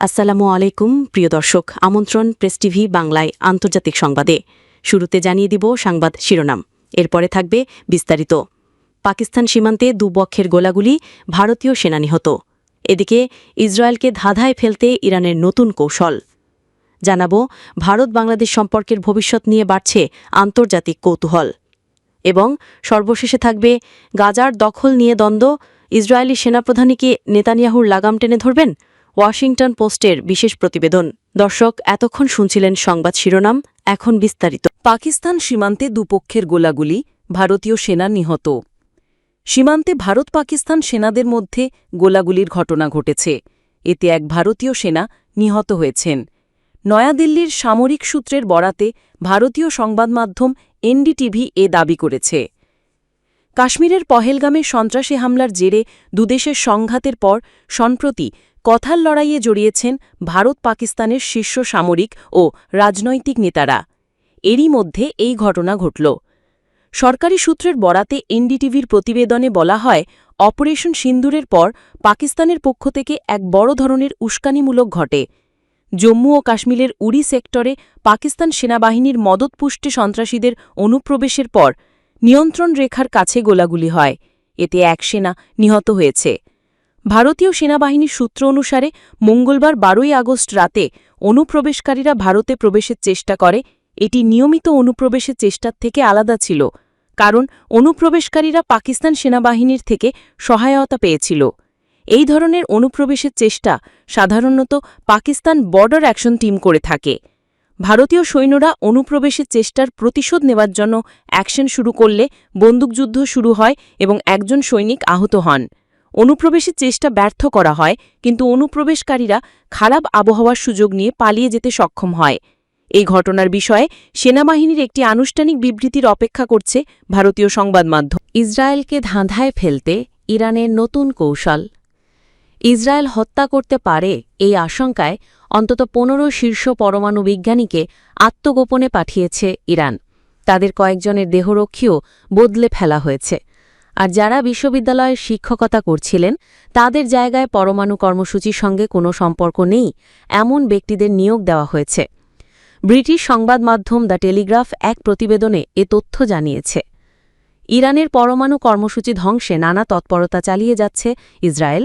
আসসালামু আলাইকুম, প্রিয় দর্শক। আমন্ত্রণ প্রেস টিভি বাংলায় আন্তর্জাতিক সংবাদে। শুরুতে জানিয়ে দিব সংবাদ শিরোনাম। এরপরে থাকবে বিস্তারিত। পাকিস্তান সীমান্তে দুপক্ষের গোলাগুলি ভারতীয় সেনা নিহত। এদিকে ইসরায়েলকে ধাঁধায় ফেলতে ইরানের নতুন কৌশল। জানাব, ভারত বাংলাদেশ সম্পর্কের ভবিষ্যৎ নিয়ে বাড়ছে আন্তর্জাতিক কৌতূহল। এবং সর্বশেষে থাকবে, গাজার দখল নিয়ে দ্বন্দ্ব। ইসরায়েলি সেনাপ্রধানীকে নেতানিয়াহুর লাগাম টেনে ধরবেন? ওয়াশিংটন পোস্টের বিশেষ প্রতিবেদন। দর্শক, এতক্ষণ শুনছিলেন সংবাদ শিরোনাম, এখন বিস্তারিত। পাকিস্তান সীমান্তে দুপক্ষের গোলাগুলি, ভারতীয় সেনা নিহত। সীমান্তে ভারত পাকিস্তান সেনাদের মধ্যে গোলাগুলির ঘটনা ঘটেছে। এতে এক ভারতীয় সেনা নিহত হয়েছেন। নয়াদিল্লির সামরিক সূত্রের বরাতে ভারতীয় সংবাদমাধ্যম এনডিটিভি এ দাবি করেছে। কাশ্মীরের পহেলগামে সন্ত্রাসী হামলার জেরে দুদেশের সংঘাতের পর, সম্প্রতি কথার লড়াইয়ে জড়িয়েছেন ভারত পাকিস্তানের শীর্ষ সামরিক ও রাজনৈতিক নেতারা। এরই মধ্যে এই ঘটনা ঘটল। সরকারি সূত্রের বরাতে এনডিটিভির প্রতিবেদনে বলা হয়, অপারেশন সিন্দুরের পর পাকিস্তানের পক্ষ থেকে এক বড় ধরনের উস্কানিমূলক ঘটে। জম্মু ও কাশ্মীরের উড়ি সেক্টরে পাকিস্তান সেনাবাহিনীর মদতপুষ্টে সন্ত্রাসীদের অনুপ্রবেশের পর নিয়ন্ত্রণ রেখার কাছে গোলাগুলি হয়। এতে এক সেনা নিহত হয়েছে। ভারতীয় সেনাবাহিনীর সূত্র অনুসারে, মঙ্গলবার বারোই আগস্ট রাতে অনুপ্রবেশকারীরা ভারতে প্রবেশের চেষ্টা করে। এটি নিয়মিত অনুপ্রবেশের চেষ্টার থেকে আলাদা ছিল, কারণ অনুপ্রবেশকারীরা পাকিস্তান সেনাবাহিনীর থেকে সহায়তা পেয়েছিল। এই ধরনের অনুপ্রবেশের চেষ্টা সাধারণত পাকিস্তান বর্ডার অ্যাকশন টিম করে থাকে। ভারতীয় সৈন্যরা অনুপ্রবেশের চেষ্টার প্রতিশোধ নেওয়ার জন্য অ্যাকশন শুরু করলে বন্দুকযুদ্ধ শুরু হয় এবং একজন সৈনিক আহত হন। অনুপ্রবেশের চেষ্টা ব্যর্থ করা হয়, কিন্তু অনুপ্রবেশকারীরা খারাপ আবহাওয়ার সুযোগ নিয়ে পালিয়ে যেতে সক্ষম হয়। এই ঘটনার বিষয়ে সেনাবাহিনীর একটি আনুষ্ঠানিক বিবৃতির অপেক্ষা করছে ভারতীয় সংবাদ মাধ্যম। ইসরায়েলকে ধাঁধায় ফেলতে ইরানের নতুন কৌশল। ইসরায়েল হত্যা করতে পারে এই আশঙ্কায় অন্তত পনেরো শীর্ষ পরমাণু বিজ্ঞানীকে আত্মগোপনে পাঠিয়েছে ইরান। তাদের কয়েকজনের দেহরক্ষীও বদলে ফেলা হয়েছে। আর যারা বিশ্ববিদ্যালয়ের শিক্ষকতা করছিলেন, তাদের জায়গায় পরমাণু কর্মসূচির সঙ্গে কোনো সম্পর্ক নেই, এমন ব্যক্তিদের নিয়োগ দেওয়া হয়েছে। ব্রিটিশ সংবাদ মাধ্যম দ্য টেলিগ্রাফ এক প্রতিবেদনে এ তথ্য জানিয়েছে। ইরানের পরমাণু কর্মসূচি ধ্বংসে নানা তৎপরতা চালিয়ে যাচ্ছে ইসরায়েল।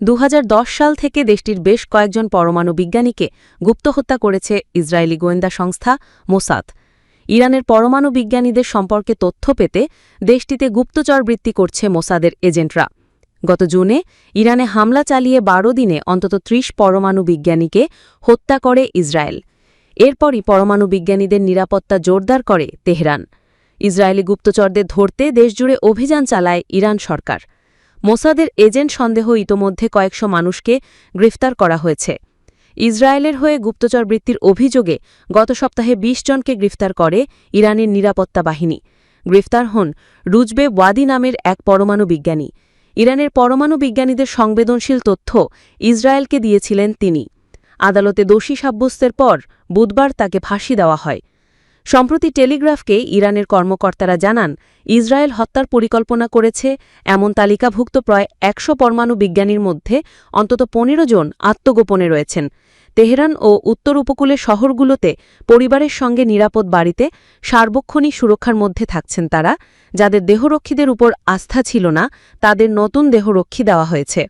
দু হাজার দশ সাল থেকে দেশটির বেশ কয়েকজন পরমাণু বিজ্ঞানীকে গুপ্তহত্যা করেছে ইসরায়েলি গোয়েন্দা সংস্থা মোসাদ। ইরানের পরমাণু বিজ্ঞানীদের সম্পর্কে তথ্য পেতে দেশটিতে গুপ্তচর বৃত্তি করছে মোসাদের এজেন্টরা। গত জুনে ইরানে হামলা চালিয়ে বারো দিনে অন্তত ত্রিশ পরমাণু বিজ্ঞানীকে হত্যা করে ইসরায়েল। এরপরই পরমাণু বিজ্ঞানীদের নিরাপত্তা জোরদার করে তেহরান। ইসরায়েলি গুপ্তচরদের ধরতে দেশজুড়ে অভিযান চালায় ইরান সরকার। মোসাদের এজেন্ট সন্দেহ ইতোমধ্যে কয়েকশো মানুষকে গ্রেফতার করা হয়েছে। ইসরায়েলের হয়ে গুপ্তচর বৃত্তির অভিযোগে গত সপ্তাহে ২০ জনকে গ্রেফতার করে ইরানের নিরাপত্তা বাহিনী। গ্রেফতার হন রুজবে ওয়াদি নামের এক পরমাণু বিজ্ঞানী। ইরানের পরমাণু বিজ্ঞানীদের সংবেদনশীল তথ্য ইসরায়েলকে দিয়েছিলেন তিনি। আদালতে দোষী সাব্যস্তের পর বুধবার তাকে ফাঁসি দেওয়া হয়। সম্প্রতি টেলিগ্রাফকে ইরানের কর্মকর্তারা জানান, ইসরায়েল হত্যার পরিকল্পনা করেছে এমন তালিকাভুক্ত প্রায় একশো পরমাণু বিজ্ঞানীর মধ্যে অন্তত পনেরো জন আত্মগোপনে রয়েছেন। তেহরান ও উত্তর উপকূলের শহরগুলোতে পরিবারের সঙ্গে নিরাপদ বাড়িতে সার্বক্ষণিক সুরক্ষার মধ্যে থাকছেন তারা, যাদের দেহরক্ষীদের উপর আস্থা ছিল না, তাদের নতুন দেহরক্ষী দেওয়া হয়েছে।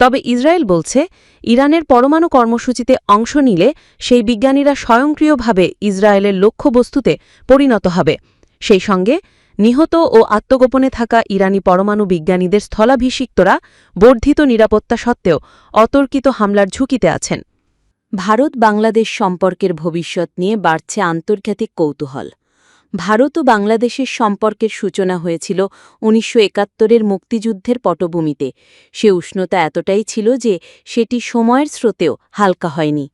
তবে ইসরায়েল বলছে, ইরানের পরমাণু কর্মসূচিতে অংশ নিলে সেই বিজ্ঞানীরা স্বয়ংক্রিয়ভাবে ইসরায়েলের লক্ষ্যবস্তুতে পরিণত হবে। সেই সঙ্গে নিহত ও আত্মগোপনে থাকা ইরানি পরমাণু বিজ্ঞানীদের স্থলাভিষিক্তরা বর্ধিত নিরাপত্তা সত্ত্বেও অতর্কিত হামলার ঝুঁকিতে আছেন। ভারত বাংলাদেশ সম্পর্কের ভবিষ্যৎ নিয়ে বাড়ছে আন্তর্জাতিক কৌতূহল। ভারত ও বাংলাদেশের সম্পর্কের সূচনা হয়েছিল উনিশশো একাত্তরের মুক্তিযুদ্ধের পটভূমিতে। সে উষ্ণতা এতটাই ছিল যে সেটি সময়ের স্রোতেও হালকা হয়নি।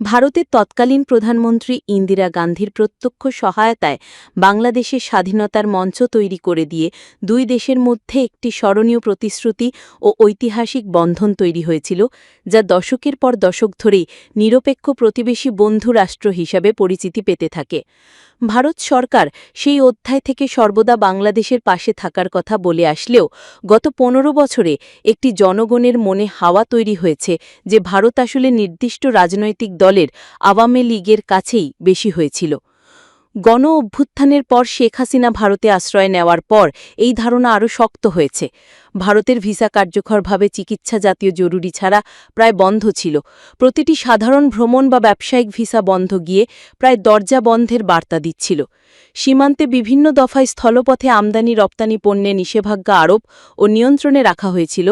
ভারতের তৎকালীন প্রধানমন্ত্রী ইন্দিরা গান্ধীর প্রত্যক্ষ সহায়তায় বাংলাদেশের স্বাধীনতার মঞ্চ তৈরি করে দিয়ে দুই দেশের মধ্যে একটি স্মরণীয় প্রতিশ্রুতি ও ঐতিহাসিক বন্ধন তৈরি হয়েছিল, যা দশকের পর দশক ধরেই নিরপেক্ষ প্রতিবেশী বন্ধু রাষ্ট্র হিসাবে পরিচিতি পেতে থাকে। ভারত সরকার সেই অধ্যায় থেকে সর্বদা বাংলাদেশের পাশে থাকার কথা বলে আসলেও গত পনেরো বছরে একটি জনগণের মনে হাওয়া তৈরি হয়েছে যে ভারত আসলে নির্দিষ্ট রাজনৈতিক দলের আওয়ামী লীগের কাছেই বেশি হয়েছিল। গণ অভ্যুত্থানের পর শেখ হাসিনা ভারতে আশ্রয় নেওয়ার পর এই ধারণা আরও শক্ত হয়েছে। ভারতের ভিসা কার্যকরভাবে চিকিৎসা জাতীয় জরুরি ছাড়া প্রায় বন্ধ ছিল। প্রতিটি সাধারণ ভ্রমণ বা ব্যবসায়িক ভিসা বন্ধ গিয়ে প্রায় দরজা বন্ধের বার্তা দিচ্ছিল। সীমান্তে বিভিন্ন দফায় স্থলপথে আমদানি রপ্তানি পণ্যে নিষেধাজ্ঞা আরোপ ও নিয়ন্ত্রণে রাখা হয়েছিল।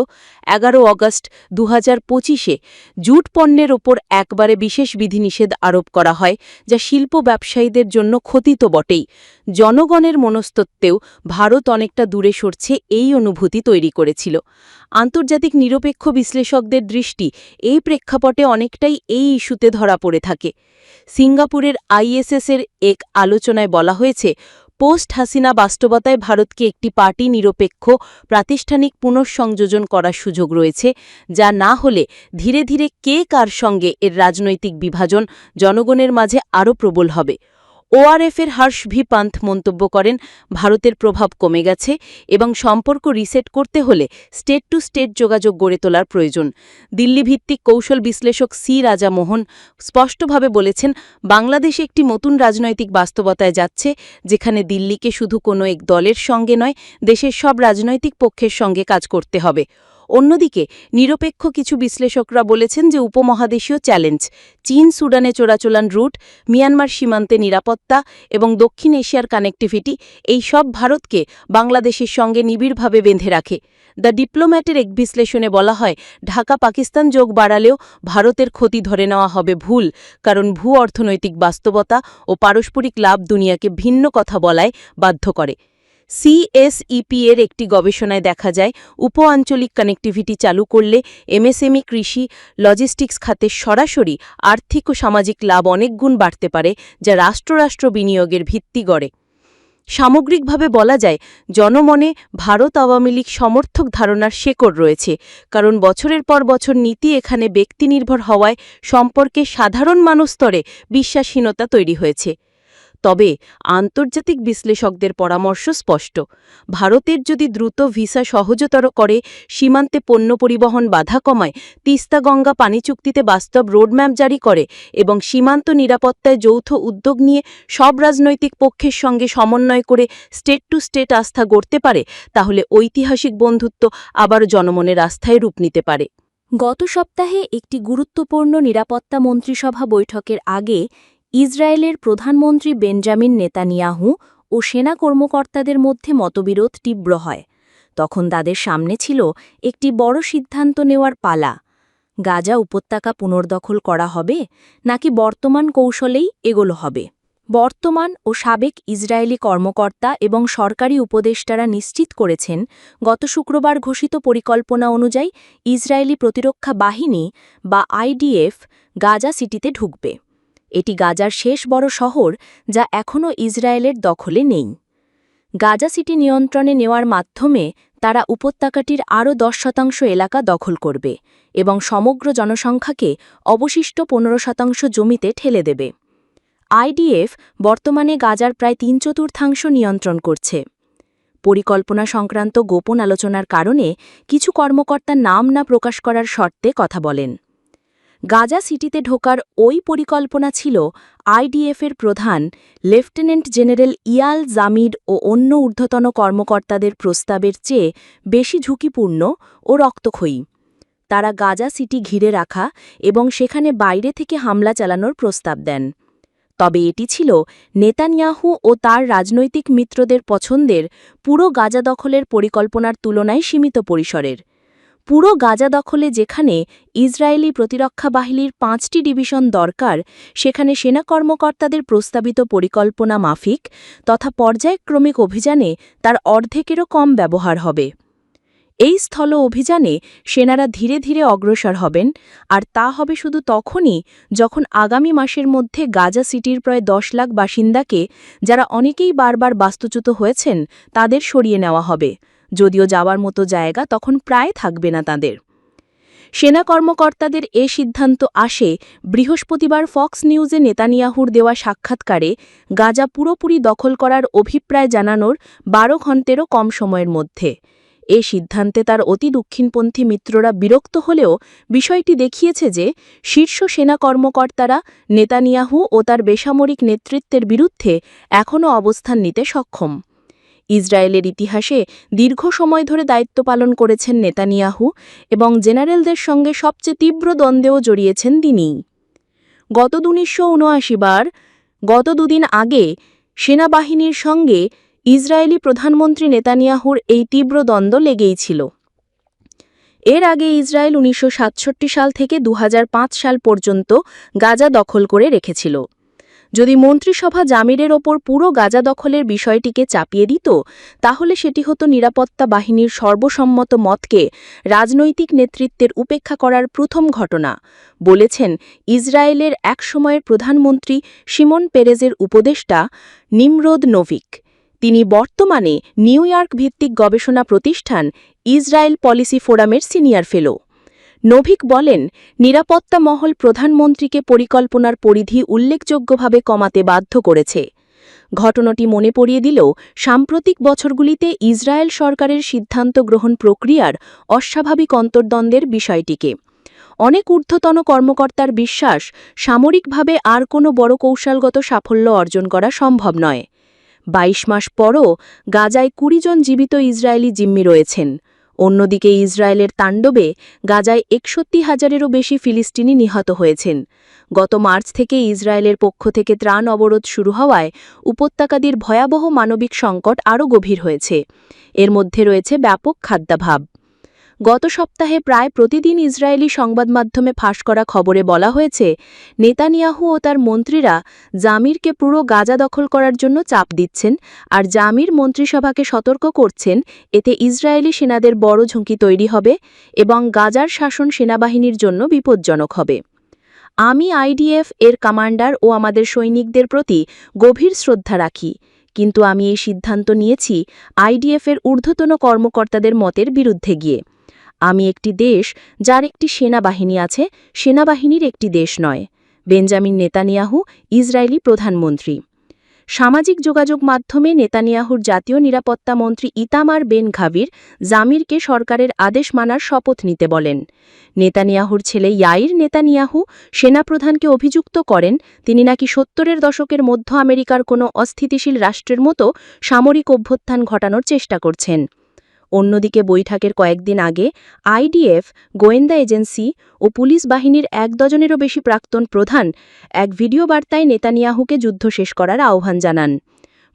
এগারো অগস্ট দু হাজার পঁচিশে জুট পণ্যের ওপর একবারে বিশেষ বিধিনিষেধ আরোপ করা হয়, যা শিল্প ব্যবসায়ীদের জন্য ক্ষতি তো বটেই। জনগণের মনস্তত্ত্বেও ভারত অনেকটা দূরে সরছে এই অনুভূতি তৈরি করেছিল। আন্তর্জাতিক নিরপেক্ষ বিশ্লেষকদের দৃষ্টি এই প্রেক্ষাপটে অনেকটাই এই ইস্যুতে ধরা পড়ে থাকে। সিঙ্গাপুরের আইএসএসের এক আলোচনায় বলা হয়েছে, পোস্ট হাসিনা বাস্তবতায় ভারতকে একটি পার্টি নিরপেক্ষ, প্রাতিষ্ঠানিক পুনঃসংযোজন করার সুযোগ রয়েছে, যা না হলে ধীরে ধীরে কে কার সঙ্গে এর রাজনৈতিক বিভাজন জনগণের মাঝে আরও প্রবল হবে। ওআরএফের হর্ষ ভি পান্থ মন্তব্য করেন, ভারতের প্রভাব কমে গেছে এবং সম্পর্ক রিসেট করতে হলে স্টেট টু স্টেট যোগাযোগ গড়ে তোলার প্রয়োজন। দিল্লিভিত্তিক কৌশল বিশ্লেষক সি রাজামোহন স্পষ্টভাবে বলেছেন, বাংলাদেশ একটি নতুন রাজনৈতিক বাস্তবতায় যাচ্ছে, যেখানে দিল্লিকে শুধু কোনো এক দলের সঙ্গে নয়, দেশের সব রাজনৈতিক পক্ষের সঙ্গে কাজ করতে হবে। অন্যদিকে, নিরপেক্ষ কিছু বিশ্লেষকরা বলেছেন যে উপমহাদেশীয় চ্যালেঞ্জ, চীন সুডানে চোরাচোলান রুট, মিয়ানমার সীমান্তে নিরাপত্তা এবং দক্ষিণ এশিয়ার কানেক্টিভিটি, এই সব ভারতকে বাংলাদেশের সঙ্গে নিবিড়ভাবে বেঁধে রাখে। দ্য ডিপ্লোম্যাটের এক বিশ্লেষণে বলা হয় ঢাকা পাকিস্তান যোগ বাড়ালেও ভারতের ক্ষতি ধরে নেওয়া হবে ভুল, কারণ ভূ অর্থনৈতিক বাস্তবতা ও পারস্পরিক লাভ দুনিয়াকে ভিন্ন কথা বলায় বাধ্য করে। সিএসইপি এর একটি গবেষণায় দেখা যায় উপ আঞ্চলিক কানেক্টিভিটি চালু করলে এমএসএমই কৃষি, লজিস্টিক্স খাতে সরাসরি আর্থিক ও সামাজিক লাভ অনেক গুণ বাড়তে পারে, যা রাষ্ট্ররাষ্ট্র বিনিয়োগের ভিত্তি গড়ে। সামগ্রিকভাবে বলা যায়, জনমনে ভারত আওয়ামী লীগ সমর্থক ধারণার শেকড় রয়েছে, কারণ বছরের পর বছর নীতি এখানে ব্যক্তিনির্ভর হওয়ায় সম্পর্কে সাধারণ মানুষ স্তরে বিশ্বাসহীনতা তৈরি হয়েছে। তবে আন্তর্জাতিক বিশ্লেষকদের পরামর্শ স্পষ্ট। ভারতের যদি দ্রুত ভিসা সহজতর করে, সীমান্তে পণ্য পরিবহন বাধা কমায়, তিস্তা গঙ্গা পানি চুক্তিতে বাস্তব রোডম্যাপ জারি করে এবং সীমান্ত নিরাপত্তায় যৌথ উদ্যোগ নিয়ে সব রাজনৈতিক পক্ষের সঙ্গে সমন্বয় করে স্টেট টু স্টেট আস্থা গড়তে পারে, তাহলে ঐতিহাসিক বন্ধুত্ব আবার জনমনের আস্থায় রূপ নিতে পারে। গত সপ্তাহে একটি গুরুত্বপূর্ণ নিরাপত্তা মন্ত্রিসভা বৈঠকের আগে ইসরায়েলের প্রধানমন্ত্রী বেঞ্জামিন নেতানিয়াহু ও সেনা কর্মকর্তাদের মধ্যে মতবিরোধ তীব্র হয়। তখন তাদের সামনে ছিল একটি বড় সিদ্ধান্ত নেওয়ার পালা। গাজা উপত্যকা পুনর্দখল করা হবে নাকি বর্তমান কৌশলেই এগোলো হবে? বর্তমান ও সাবেক ইসরায়েলি কর্মকর্তা এবং সরকারি উপদেষ্টারা নিশ্চিত করেছেন, গত শুক্রবার ঘোষিত পরিকল্পনা অনুযায়ী ইসরায়েলি প্রতিরক্ষা বাহিনী বা আইডিএফ গাজা সিটিতে ঢুকবে। এটি গাজার শেষ বড় শহর যা এখনও ইসরায়েলের দখলে নেই। গাজা সিটি নিয়ন্ত্রণে নেওয়ার মাধ্যমে তারা উপত্যকাটির আরও দশ শতাংশ এলাকা দখল করবে এবং সমগ্র জনসংখ্যাকে অবশিষ্ট পনেরো শতাংশ জমিতে ঠেলে দেবে। আইডিএফ বর্তমানে গাজার প্রায় তিন চতুর্থাংশ নিয়ন্ত্রণ করছে। পরিকল্পনা সংক্রান্ত গোপন আলোচনার কারণে কিছু কর্মকর্তা নাম না প্রকাশ করার শর্তে কথা বলেন। গাজা সিটিতে ঢোকার ওই পরিকল্পনা ছিল আইডিএফের প্রধান, লেফটেন্যান্ট জেনারেল ইয়াল জামিদ ও অন্য ঊর্ধ্বতন কর্মকর্তাদের প্রস্তাবের চেয়ে বেশি ঝুঁকিপূর্ণ ও রক্তক্ষয়ী। তারা গাজা সিটি ঘিরে রাখা এবং সেখানে বাইরে থেকে হামলা চালানোর প্রস্তাব দেন। তবে এটি ছিল নেতানিয়াহু ও তার রাজনৈতিক মিত্রদের পছন্দের পুরো গাজা দখলের পরিকল্পনার তুলনায় সীমিত পরিসরের। পুরো গাজা দখলে যেখানে ইসরায়েলি প্রতিরক্ষা বাহিনীর পাঁচটি ডিভিশন দরকার, সেখানে সেনা কর্মকর্তাদের প্রস্তাবিত পরিকল্পনা মাফিক তথা পর্যায়ক্রমিক অভিযানে তার অর্ধেকেরও কম ব্যবহার হবে। এই স্থল অভিযানে সেনারা ধীরে ধীরে অগ্রসর হবেন, আর তা হবে শুধু তখনই যখন আগামী মাসের মধ্যে গাজা সিটির প্রায় দশ লাখ বাসিন্দাকে, যারা অনেকেই বারবার বাস্তুচ্যুত হয়েছেন, তাদের সরিয়ে নেওয়া হবে। যদিও যাওয়ার মতো জায়গা তখন প্রায় থাকবে না তাদের। সেনা কর্মকর্তাদের এ সিদ্ধান্ত আসে বৃহস্পতিবার ফক্স নিউজে নেতানিয়াহুর দেওয়া সাক্ষাৎকারে গাজা পুরোপুরি দখল করার অভিপ্রায় জানানোর বারো ঘন্টেরও কম সময়ের মধ্যে। এ সিদ্ধান্তে তার অতি দক্ষিণপন্থী মিত্ররা বিরক্ত হলেও বিষয়টি দেখিয়েছে যে শীর্ষ সেনা কর্মকর্তারা নেতানিয়াহু ও তার বেসামরিক নেতৃত্বের বিরুদ্ধে এখনও অবস্থান নিতে সক্ষম। ইসরায়েলের ইতিহাসে দীর্ঘ সময় ধরে দায়িত্ব পালন করেছেন নেতানিয়াহু এবং জেনারেলদের সঙ্গে সবচেয়ে তীব্র দ্বন্দ্বেও জড়িয়েছেন তিনিই গত উনিশশো বার, গত দুদিন আগে, সেনাবাহিনীর সঙ্গে ইসরায়েলি প্রধানমন্ত্রী নেতানিয়াহুর এই তীব্র দ্বন্দ্ব লেগেই ছিল। এর আগে ইসরায়েল উনিশশো সাতষট্টি সাল থেকে দু হাজার পাঁচ সাল পর্যন্ত গাজা দখল করে রেখেছিল। যদি মন্ত্রিসভা জামিরের ওপর পুরো গাজা দখলের বিষয়টিকে চাপিয়ে দিত, তাহলে সেটি হতো নিরাপত্তা বাহিনীর সর্বসম্মত মতকে রাজনৈতিক নেতৃত্বের উপেক্ষা করার প্রথম ঘটনা, বলেছেন ইসরায়েলের একসময়ের প্রধানমন্ত্রী সিমন পেরেজের উপদেষ্টা নিমরোদ নোভিক। তিনি বর্তমানে নিউ ইয়র্ক ভিত্তিক গবেষণা প্রতিষ্ঠান ইসরায়েল পলিসি ফোরামের সিনিয়র ফেলো। নোভিক বলেন, নিরাপত্তা মহল প্রধানমন্ত্রীকে পরিকল্পনার পরিধি উল্লেখযোগ্যভাবে কমাতে বাধ্য করেছে। ঘটনাটি মনে পড়িয়ে দিলেও, সাম্প্রতিক বছরগুলিতে ইসরায়েল সরকারের সিদ্ধান্ত গ্রহণ প্রক্রিয়ার অস্বাভাবিক অন্তর্দ্বন্দ্বের বিষয়টিকে। অনেক ঊর্ধ্বতন কর্মকর্তার বিশ্বাস, সামরিকভাবে আর কোনো বড় কৌশলগত সাফল্য অর্জন করা সম্ভব নয়। ২২ মাস পরও গাজায় কুড়ি জন জীবিত ইসরায়েলি জিম্মি রয়েছেন। অন্যদিকে ইসরায়েলের তাণ্ডবে গাজায় একষট্টি হাজারেরও বেশি ফিলিস্তিনি নিহত হয়েছেন। গত মার্চ থেকে ইসরায়েলের পক্ষ থেকে ত্রাণ অবরোধ শুরু হওয়ায় উপত্যকাদের ভয়াবহ মানবিক সংকট আরও গভীর হয়েছে। এর মধ্যে রয়েছে ব্যাপক খাদ্যাভাব। গত সপ্তাহে প্রায় প্রতিদিন ইসরায়েলি সংবাদ মাধ্যমে ফাঁস করা খবরে বলা হয়েছে, নেতানিয়াহু ও তার মন্ত্রীরা জামিরকে পুরো গাজা দখল করার জন্য চাপ দিচ্ছেন আর জামির মন্ত্রিসভাকে সতর্ক করছেন, এতে ইসরায়েলি সেনাদের বড় ঝুঁকি তৈরি হবে এবং গাজার শাসন সেনাবাহিনীর জন্য বিপজ্জনক হবে। আমি আইডিএফ এর কমান্ডার ও আমাদের সৈনিকদের প্রতি গভীর শ্রদ্ধা রাখি, কিন্তু আমি এই সিদ্ধান্ত নিয়েছি আইডিএফের ঊর্ধ্বতন কর্মকর্তাদের মতের বিরুদ্ধে গিয়ে। আমি একটি দেশ যার একটি সেনাবাহিনী আছে, সেনাবাহিনীর একটি দেশ নয়। বেঞ্জামিন নেতানিয়াহু, ইসরায়েলি প্রধানমন্ত্রী। সামাজিক যোগাযোগ মাধ্যমে নেতানিয়াহুর জাতীয় নিরাপত্তা মন্ত্রী ইতামার বেন ঘাবির জামিরকে সরকারের আদেশ মানার শপথ নিতে বলেন। নেতানিয়াহুর ছেলে ইয়াইর নেতানিয়াহু সেনাপ্রধানকে অভিযুক্ত করেন। তিনি নাকি সত্তরের দশকের মধ্য আমেরিকার কোনো অস্থিতিশীল রাষ্ট্রের মতো সামরিক অভ্যুত্থান ঘটানোর চেষ্টা করছেন। অন্যদিকে বৈঠকের কয়েকদিন আগে আইডিএফ, গোয়েন্দা এজেন্সি ও পুলিশ বাহিনীর এক ডজনেরও বেশি প্রাক্তন প্রধান এক ভিডিও বার্তায় নেতানিয়াহুকে যুদ্ধ শেষ করার আহ্বান জানান।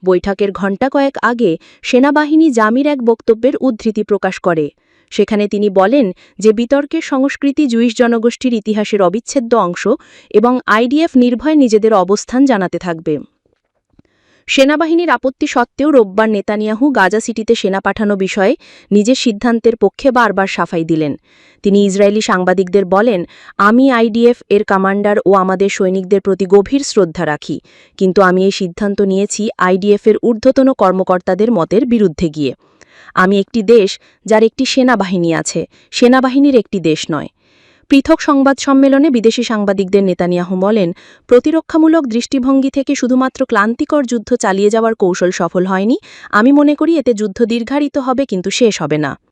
বৈঠকের ঘণ্টা কয়েক আগে সেনাবাহিনী জামির এক বক্তব্যের উদ্ধৃতি প্রকাশ করে। সেখানে তিনি বলেন যে বিতর্কের সংস্কৃতি জুইশ জনগোষ্ঠীর ইতিহাসের অবিচ্ছেদ্য অংশ এবং আইডিএফ নির্ভয় নিজেদের অবস্থান জানাতে থাকবে। সেনাবাহিনীর আপত্তি সত্ত্বেও রোববার নেতানিয়াহু গাজা সিটিতে সেনা পাঠানো বিষয়ে নিজের সিদ্ধান্তের পক্ষে বারবার সাফাই দিলেন। তিনি ইসরায়েলি সাংবাদিকদের বলেন, আমি আইডিএফ এর কমান্ডার ও আমাদের সৈনিকদের প্রতি গভীর শ্রদ্ধা রাখি, কিন্তু আমি এই সিদ্ধান্ত নিয়েছি আইডিএফের ঊর্ধ্বতন কর্মকর্তাদের মতের বিরুদ্ধে গিয়ে। আমি একটি দেশ যার একটি সেনাবাহিনী আছে, সেনাবাহিনীর একটি দেশ নয়। পৃথক সংবাদ সম্মেলনে বিদেশি সাংবাদিকদের নেতানিয়াহু বলেন, প্রতিরক্ষামূলক দৃষ্টিভঙ্গি থেকে শুধুমাত্র ক্লান্তিকর যুদ্ধ চালিয়ে যাওয়ার কৌশল সফল হয়নি। আমি মনে করি এতে যুদ্ধ দীর্ঘায়িত হবে, কিন্তু শেষ হবে না।